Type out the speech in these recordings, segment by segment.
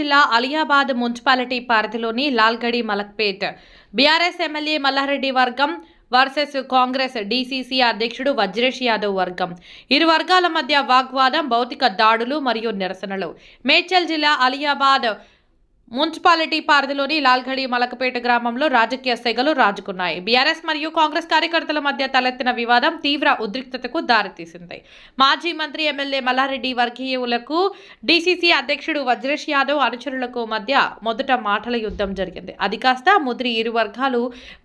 జిల్లా అలియాబాద్ మున్సిపాలిటీ పరిధిలోని Lalgadi Malakpet. BRS MLA Mallareddy వర్గం వర్సెస్ కాంగ్రెస్ డీసీసీ అధ్యక్షుడు వజ్రేష్ యాదవ్ వర్గం. ఇరు వర్గాల మధ్య వాగ్వాదం భౌతిక దాడులు మరియు నిరసనలు. మేడ్చల్ జిల్లా అలియాబాద్ మున్సిపాలిటీ పరిధిలోని లాల్ఘడి మలకపేట గ్రామంలో రాజకీయ సెగలు రాజుకున్నాయి. బీఆర్ఎస్ మరియు కాంగ్రెస్ కార్యకర్తల మధ్య తలెత్తిన వివాదం తీవ్ర ఉద్రిక్తతకు దారితీసింది. మాజీ మంత్రి ఎమ్మెల్యే మల్లారెడ్డి వర్గీయులకు డీసీసీ అధ్యక్షుడు వజ్రేష్ యాదవ్ అనుచరులకు మధ్య మొదట మాటల యుద్ధం జరిగింది. అది కాస్త ముద్రి ఇరు వర్గాలు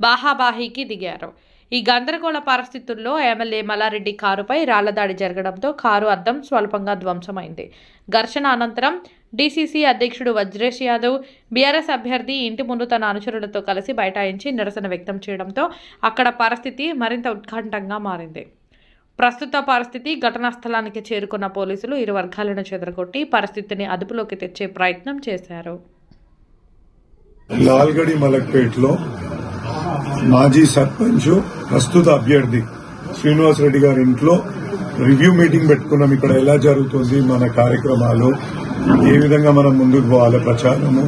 బాహాబాహీకి దిగారు. ఈ గందరగోళ పరిస్థితుల్లో ఎమ్మెల్యే మల్లారెడ్డి కారుపై రాళ్ళదాడి జరగడంతో కారు అద్దం స్వల్పంగా ధ్వంసమైంది. ఘర్షణ అనంతరం డీసీసీ అధ్యక్షుడు వజ్రేష్ యాదవ్ బీఆర్ఎస్ అభ్యర్థి ఇంటి ముందు తన అనుచరులతో కలిసి బైఠాయించి నిరసన వ్యక్తం చేయడంతో అక్కడ పరిస్థితి మరింత ఉత్కంఠంగా మారింది. ప్రస్తుత పరిస్థితి ఘటనా స్థలానికి చేరుకున్న పోలీసులు ఇరు వర్గాలను చెదరగొట్టి పరిస్థితిని అదుపులోకి తెచ్చే ప్రయత్నం చేశారు. లాల్గడి మలక్పేట్లో మాజీ సర్పంచ్ ప్రస్తుత అభ్యర్థి శ్రీనివాస్ రెడ్డి గారి ఇంట్లో రివ్యూ మీటింగ్ పెట్టుకున్నాం. ఇక్కడ ఎలా జరుగుతుంది మన కార్యక్రమాలు? ఏ విధంగా మనం ముందుకు పోవాలి ప్రచారము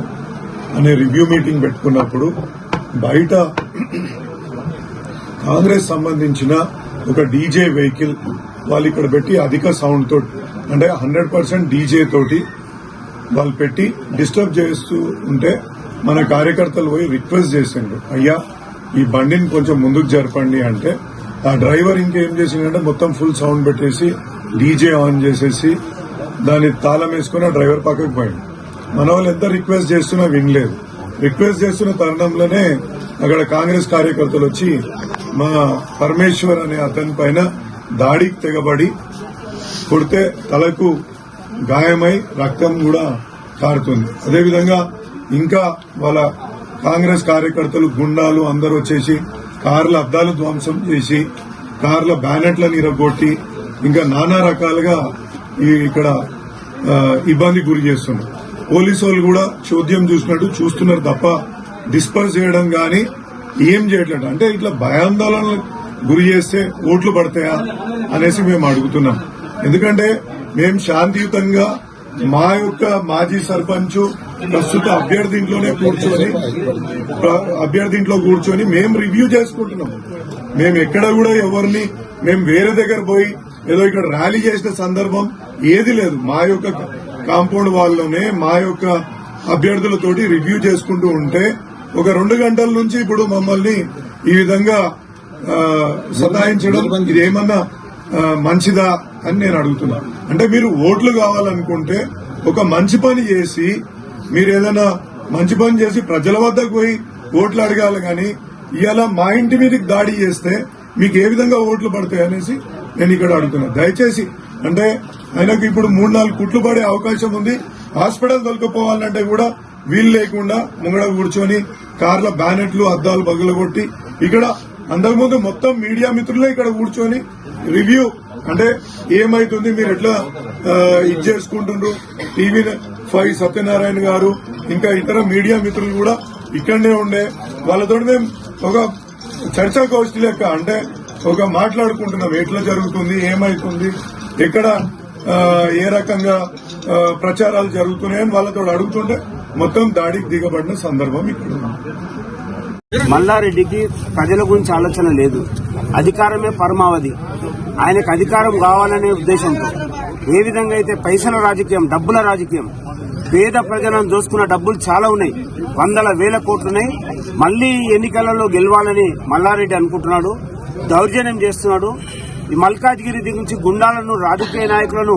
అనే రివ్యూ మీటింగ్ పెట్టుకున్నప్పుడు బయట కాంగ్రెస్ సంబంధించిన ఒక డీజే వెహికల్ వాళ్ళు ఇక్కడ పెట్టి అధిక సౌండ్ తోటి అంటే హండ్రెడ్ పర్సెంట్ డీజే తోటి వాళ్ళు పెట్టి డిస్టర్బ్ చేస్తూ ఉంటే మన కార్యకర్తలు పోయి రిక్వెస్ట్ చేసిండ్రు. అయ్యా ఈ బండిని కొంచెం ముందుకు జరపండి అంటే ఆ డ్రైవర్ ఇంకేం చేసిందంటే మొత్తం ఫుల్ సౌండ్ పెట్టేసి డీజే ఆన్ చేసేసి దాన్ని తాళం వేసుకుని ఆ డ్రైవర్ పక్కకు పోయింది మన వాళ్ళు ఎంత రిక్వెస్ట్ చేస్తున్నా వినలేదు. రిక్వెస్ట్ చేస్తున్న తరుణంలోనే అక్కడ కాంగ్రెస్ కార్యకర్తలు వచ్చి మా పరమేశ్వర్ అనే అతని పైన దాడికి తెగబడి కొడితే తలకు గాయమై రక్తం కూడా కారుతుంది. అదేవిధంగా ఇంకా వాళ్ళ కాంగ్రెస్ కార్యకర్తలు గుండాలు అందరూ వచ్చేసి కార్ల అద్దాలు ధ్వంసం చేసి కార్ల బ్యానెట్లను ఇరగొట్టి ఇంకా నానా రకాలుగా ఇక్కడ ఇబ్బంది గురి చేస్తున్నారు పోలీసు వాళ్ళు కూడా చోద్యం చూసినట్టు చూస్తున్నారు తప్ప డిస్పర్స్ చేయడం గాని ఏం చేయట్లేదు. అంటే ఇట్లా భయాందోళనలు గురి చేస్తే ఓట్లు పడతాయా అనేసి మేము అడుగుతున్నాం. ఎందుకంటే మేము శాంతియుతంగా మా యొక్క మాజీ సర్పంచ్ ప్రస్తుత అభ్యర్థింట్లోనే కూర్చొని అభ్యర్థింట్లో అభ్యర్థి ఇంట్లో కూర్చొని మేము రివ్యూ చేసుకుంటున్నాం. మేము ఎక్కడ కూడా ఎవరిని మేము వేరే దగ్గర పోయి ఏదో ఇక్కడ ర్యాలీ చేసిన సందర్భం ఏది లేదు. మా యొక్క కాంపౌండ్ వాళ్ళలోనే మా యొక్క అభ్యర్థులతోటి రివ్యూ చేసుకుంటూ ఉంటే ఒక రెండు గంటల నుంచి ఇప్పుడు మమ్మల్ని ఈ విధంగా ఆ, సతాయించడం ఇది ఏమన్నా మంచిదా అని నేను అడుగుతున్నా. అంటే మీరు ఓట్లు కావాలనుకుంటే ఒక మంచి పని చేసి మీరు ఏదైనా మంచి పని చేసి ప్రజల వద్దకు పోయి ఓట్లు అడగాలి కానీ ఇవాళ మా ఇంటి మీదకి దాడి చేస్తే మీకు ఏ విధంగా ఓట్లు పడతాయి అనేసి నేను ఇక్కడ అడుగుతున్నా. దయచేసి అంటే ఆయనకు ఇప్పుడు మూడు నాలుగు కుట్లు పడే అవకాశం ఉంది. హాస్పిటల్ తొలకపోవాలంటే కూడా వీలు లేకుండా ముంగడ కూర్చొని కార్ల బ్యానెట్లు అద్దాలు పగులగొట్టి ఇక్కడ అంతకుముందు మొత్తం మీడియా మిత్రులే ఇక్కడ కూర్చొని రివ్యూ అంటే ఏమైతుంది మీరు ఎట్లా ఇది చేసుకుంటుండ్రు? టీవీ ఫైవ్ సత్యనారాయణ గారు ఇంకా ఇతర మీడియా మిత్రులు కూడా ఇక్కడనే ఉండే. వాళ్ళతో మేము ఒక చర్చా గోష్ఠి లెక్క అంటే ఒక మాట్లాడుకుంటున్నాం. ఎట్లా జరుగుతుంది ఏమైతుంది ఎక్కడ ఏ రకంగా ప్రచారాలు జరుగుతున్నాయని వాళ్ళతో అడుగుతుంటే మొత్తం దాడికి దిగబడిన సందర్భం ఇక్కడ మల్లారెడ్డికి ప్రజల గురించి ఆలోచన లేదు. అధికారమే పరమావధి. ఆయనకు అధికారం కావాలనే ఉద్దేశంతో. ఏ విధంగా అయితే పైసల రాజకీయం డబ్బుల రాజకీయం పేద ప్రజలను దోసుకున్న డబ్బులు చాలా ఉన్నాయి. వందల వేల కోట్లున్నాయి. మళ్ళీ ఎన్నికలలో గెలవాలని మల్లారెడ్డి అనుకుంటున్నాడు. దౌర్జన్యం చేస్తున్నాడు. ఈ మల్కాజ్గిరి దిగుంచి గుండాలను రాజకీయ నాయకులను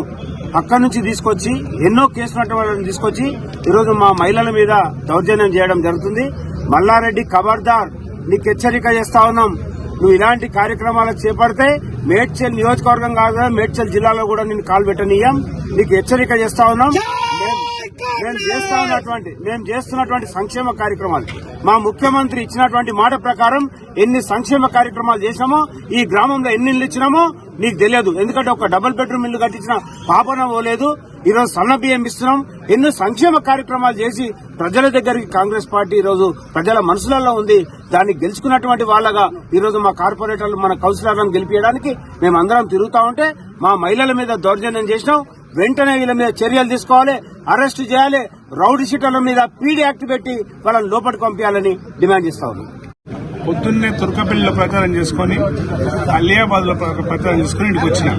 పక్క నుంచి తీసుకొచ్చి ఎన్నో కేసులు వాళ్ళని తీసుకొచ్చి ఈరోజు మా మహిళల మీద దౌర్జన్యం చేయడం జరుగుతుంది. మల్లారెడ్డి ఖబర్దార్ నీకు హెచ్చరిక చేస్తా ఉన్నాం. నువ్వు ఇలాంటి కార్యక్రమాలకు చేపడితే మేడ్చల్ నియోజకవర్గం కాదు మేడ్చల్ జిల్లాలో కూడా నేను కాలు పెట్టనీయం. నీకు హెచ్చరిక చేస్తా ఉన్నాం. మేము చేస్తా ఉన్నటువంటి మేము చేస్తున్నటువంటి సంక్షేమ కార్యక్రమాలు. మా ముఖ్యమంత్రి ఇచ్చినటువంటి మాట ప్రకారం ఎన్ని సంక్షేమ కార్యక్రమాలు చేశామో ఈ గ్రామంలో ఎన్ని ఇల్లు ఇచ్చినామో నీకు తెలియదు. ఎందుకంటే ఒక డబుల్ బెడ్రూమ్ ఇల్లు కట్టించిన పాపన పోలేదు. ఈరోజు సన్న బియ్యం ఇస్తున్నాం. ఎన్నో సంక్షేమ కార్యక్రమాలు చేసి ప్రజల దగ్గరికి కాంగ్రెస్ పార్టీ ఈ రోజు ప్రజల మనసులలో ఉంది. దాన్ని గెలుచుకున్నటువంటి వాళ్ళగా ఈరోజు మా కార్పొరేటర్లు మన కౌన్సిలర్లను గెలిపించడానికి మేము అందరం తిరుగుతా ఉంటే మా మహిళల మీద దౌర్జన్యం చేసినాం. వెంటనే వీళ్ళ మీద చర్యలు తీసుకోవాలి అరెస్ట్ చేయాలి రౌడీ షీటర్ల మీద పీడీ యాక్ట్ పెట్టి వాళ్ళని లోపలికి పంపించాలని డిమాండ్ చేస్తా ఉన్నాం. పొద్దున్నే తుర్కపల్లిలో ప్రచారం చేసుకుని అలియాబాద్లో ప్రచారం చేసుకుని ఇంటికి వచ్చిన.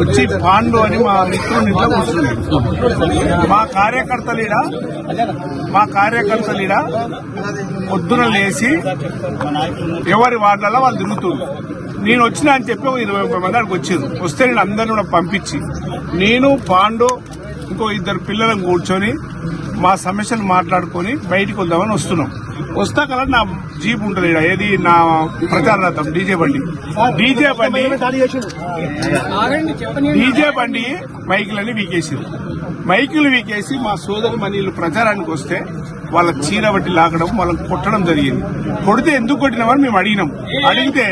వచ్చి పాండు అని మా మిత్రుని ఇంట్లో కూర్చున్నాడు. మా కార్యకర్తలీడ మా కార్యకర్తలీడ పొద్దున లేచి ఎవరి వార్డులలో వాళ్ళు తిరుగుతున్నారు. నేను వచ్చిన అని చెప్పి ఇరవై ముప్పై మంది అక్కడికి వచ్చారు. వస్తే నేను అందరిని కూడా పంపించి నేను పాండు ఇంకో ఇద్దరు పిల్లలను కూర్చొని మా సమస్యలు మాట్లాడుకొని బయటికి వద్దామని వస్తున్నాం. వస్తా కదా నా జీప్ ఉంటుంది ఇక్కడ ఏది? నా ప్రచార రథం డీజే బండి. డీజే బండి డీజే బండి మైకులని వీకేసారు మైకులు వీకేసి మా సోదరి మనీళ్ళు ప్రచారానికి వస్తే వాళ్ళకి చీర బట్టి లాగడం వాళ్ళని కొట్టడం జరిగింది. కొడితే ఎందుకు కొట్టినామని మేము అడిగినాం. అడిగితే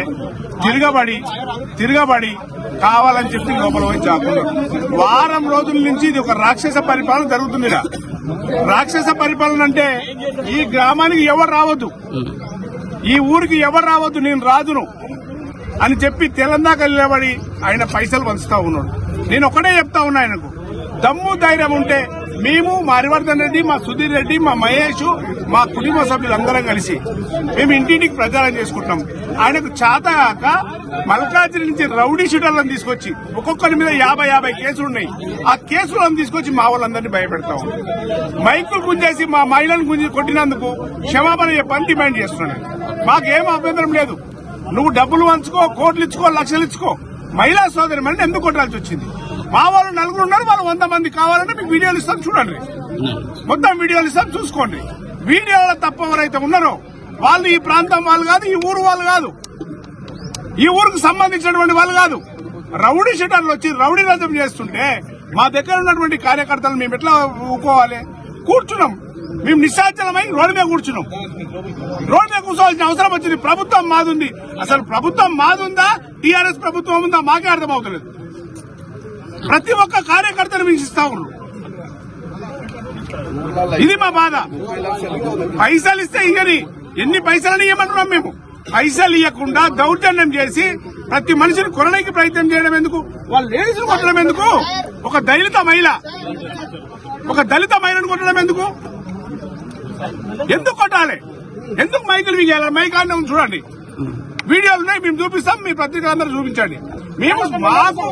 తిరగబడి తిరగబడి కావాలని చెప్పి లోపల పోయి చాకున్నారు వారం రోజుల నుంచి ఇది ఒక రాక్షస పరిపాలన జరుగుతుంది రాక్షస పరిపాలన అంటే ఈ గ్రామానికి ఎవరు రావద్దు. ఈ ఊరికి ఎవరు రావద్దు నేను రాదును అని చెప్పి తెలంగాణ నిలబడి ఆయన పైసలు పంచుతా ఉన్నాడు. నేను ఒకటే చెప్తా ఉన్నా ఆయనకు. దమ్ము ధైర్యం ఉంటే మేము మా హరివర్ధన్ రెడ్డి మా సుధీర్ రెడ్డి మా మహేష్ మా కుటుంబ సభ్యులందరం కలిసి మేము ఇంటింటికి ప్రచారం చేసుకుంటాం ఆయనకు చేతగాక మల్కాజిరి నుంచి రౌడీ షీటర్లను తీసుకొచ్చి ఒక్కొక్కరి మీద యాభై యాభై కేసులు ఉన్నాయి. ఆ కేసులను తీసుకొచ్చి మా వాళ్ళందరినీ భయపెడతాం. మైకులు గుంజేసి మా మహిళలను గుంజి కొట్టినందుకు క్షమాపణ చెప్పని డిమాండ్ చేస్తున్నాను. మాకేం అభ్యంతరం లేదు. నువ్వు డబ్బులు పంచుకో కోట్లు ఇచ్చుకో లక్షలు ఇచ్చుకో. మహిళా సోదరి మళ్ళీ ఎందుకు కొట్టాల్సి వచ్చింది? మా వాళ్ళు నలుగురు ఉన్నారు వాళ్ళు వంద మంది కావాలంటే మీకు వీడియోలు ఇస్తాం చూడండి. మొత్తం వీడియోలు ఇస్తాం చూసుకోండి. వీడియోలో తప్ప ఎవరైతే ఉన్నారో వాళ్ళు ఈ ప్రాంతం వాళ్ళు కాదు ఈ ఊరు వాళ్ళు కాదు. ఈ ఊరికి సంబంధించినటువంటి వాళ్ళు కాదు. రౌడీ షీటర్లు వచ్చి రౌడీ రథం చేస్తుంటే మా దగ్గర ఉన్నటువంటి కార్యకర్తలు మేము ఎట్లా ఊకోవాలి? కూర్చున్నాం. మేము నిశాచలమై రోడ్డు మీద కూర్చున్నాం. రోడ్డు మీద కూర్చోవాల్సిన అవసరం వచ్చింది. ప్రభుత్వం మాదుంది. అసలు ప్రభుత్వం మాదుందా? టీఆర్ఎస్ ప్రభుత్వం ఉందా? మాకే అర్థమవుతలేదు. ప్రతి ఒక్క కార్యకర్తను హింసిస్తా ఉన్నారు ఇది మా బాధ. పైసలు ఇస్తే ఇయ్యని. ఎన్ని పైసలని ఇవ్వమంటున్నాం మేము? పైసలు ఇవ్వకుండా దౌర్జన్యం చేసి ప్రతి మనిషిని కొనడానికి ప్రయత్నం చేయడం ఎందుకు? వాళ్ళు లేడీస్ కొట్టడం ఎందుకు? ఒక దళిత మహిళ. ఒక దళిత మహిళను కొట్టడం ఎందుకు? ఎందుకు కొట్టాలి? ఎందుకు మైకులు మీకు మైక్ చూడండి. వీడియోలు ఉన్నాయి మేము చూపిస్తాం మీ పత్రికలందరూ చూపించండి. మేము మాకు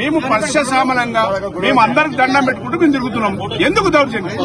మేము పశ్చామలంగా మేము అందరికి దండం పెట్టుకుంటూ మేము తిరుగుతున్నాం. ఎందుకు దౌర్జన్యం?